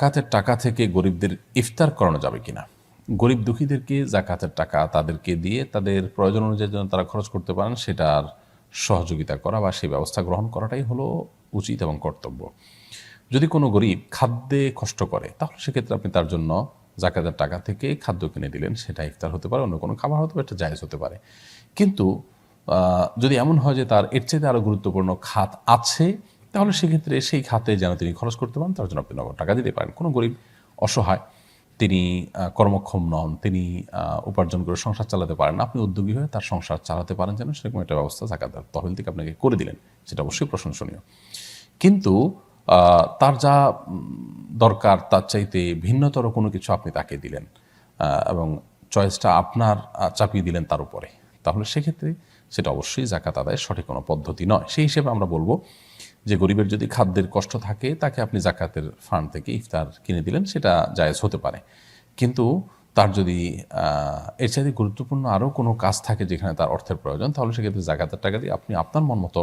জাকাতের টাকা থেকে গরিবদের ইফতার করানো যাবে কিনা? গরিব দুঃখীদেরকে জাকাতের টাকা তাদেরকে দিয়ে তাদের প্রয়োজন অনুযায়ী যেন তারা খরচ করতে পারেন সেটার সহযোগিতা করা বা সেই ব্যবস্থা গ্রহণ করাটাই হলো উচিত এবং কর্তব্য। যদি কোনো গরিব খাদ্যে কষ্ট করে, তাহলে সেক্ষেত্রে আপনি তার জন্য জাকাতের টাকা থেকে খাদ্য কিনে দিলেন, সেটা ইফতার হতে পারে, অন্য কোনো খাবার হতে পারে, এটা জায়েজ হতে পারে। কিন্তু যদি এমন হয় যে তার এর চেয়ে আরও গুরুত্বপূর্ণ খাত আছে তাহলে সেক্ষেত্রে সেই খাতে যেন তিনি খরচ করতে পারেন, তার জন্য আপনি নগদ টাকা দিতে পারেন। কোনো গরিব অসহায়, তিনি কর্মক্ষম নন, তিনি উপার্জন করে সংসার চালাতে পারেন আপনি উদ্যোগী হয়ে তার সংসার চালাতে পারেন যেন সেরকম একটা ব্যবস্থা জাকাত তহবিল থেকে আপনাকে করে দিলেন, সেটা অবশ্যই প্রশংসনীয়। কিন্তু তার যা দরকার তার চাইতে ভিন্নতর কোনো কিছু আপনি তাকে দিলেন এবং চয়েসটা আপনার চাপিয়ে দিলেন তার উপরে। তাহলে সেক্ষেত্রে সেটা অবশ্যই জাকাত আদায়ের সঠিক কোনো পদ্ধতি নয়। সেই হিসেবে আমরা বলব যে গরিবের যদি খাদ্যের কষ্ট থাকে, তাকে আপনি জাকাতের ফান্ড থেকে ইফতার কিনে দিলেন, সেটা জায়েজ হতে পারে। কিন্তু তার যদি এর চাইতে গুরুত্বপূর্ণ আরও কোনো কাজ থাকে যেখানে তার অর্থের প্রয়োজন, তাহলে সেক্ষেত্রে জাকাতের টাকা দিয়ে আপনি আপনার মন মতো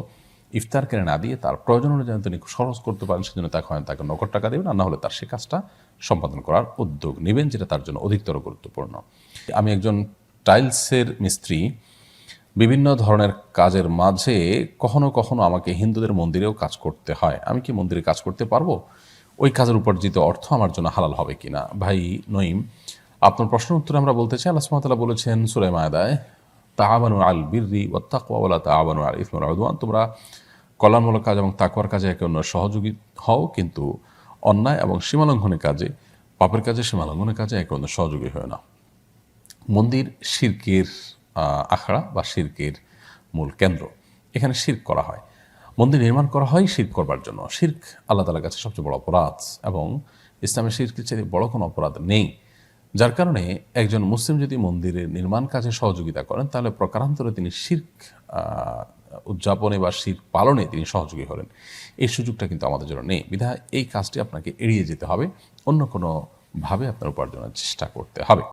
ইফতার কিনে না দিয়ে তার প্রয়োজন অনুযায়ী তিনি খরচ করতে পারেন, সেজন্য তাকে হয় তাকে নগদ টাকা দেবেন, আর না হলে তার সে কাজটা সম্পাদন করার উদ্যোগ নেবেন, যেটা তার জন্য অধিকতর গুরুত্বপূর্ণ। আমি একজন টাইলসের মিস্ত্রি বিভিন্ন ধরনের কাজের মাঝে কখনো কখনো আমাকে হিন্দুদের মন্দিরেও কাজ করতে হয়। আমি কি মন্দিরে কাজ করতে পারব? ওই কাজের উপার্জিত অর্থ আমার জন্য হালাল হবে কিনা? ভাই নঈম, আপনার প্রশ্নের উত্তরে আমরা বলতে চাই, আল্লাহ সুবহানাহু বলেছেন সুরায় মায়দায় তাআবানু আল বিররি ওয়াত তাকওয়া ওয়ালা তাআবানু আল ইসমি ওয়াল উদওয়ান। তোমরা কল্যাণমূলক কাজ এবং তাকওয়ার কাজে একে অন্য সহযোগী হও, কিন্তু অন্যায় এবং সীমালঙ্ঘনের কাজে, পাপের কাজে সীমালঙ্ঘনের কাজে একে অন্য সহযোগী হয় না মন্দির শির্কের আখড়া বা শির্কের মূল কেন্দ্র। এখানে শির্ক করা হয়। মন্দির নির্মাণ করা হয় শির্ক করবার জন্য। শির্ক আল্লাহ তালার কাছে সবচেয়ে বড় অপরাধ এবং ইসলামের শির্কের চেয়ে বড় কোনো অপরাধ নেই। যার কারণে একজন মুসলিম যদি মন্দিরের নির্মাণ কাজে সহযোগিতা করেন, তাহলে প্রকারান্তরে তিনি শির্ক উদযাপনে বা শির্ক পালনে তিনি সহযোগী হলেন। এই সুযোগটা কিন্তু আমাদের জন্য নেই। বিধায় এই কাজটি আপনাকে এড়িয়ে যেতে হবে। অন্য কোনোভাবে আপনার উপার্জনের চেষ্টা করতে হবে।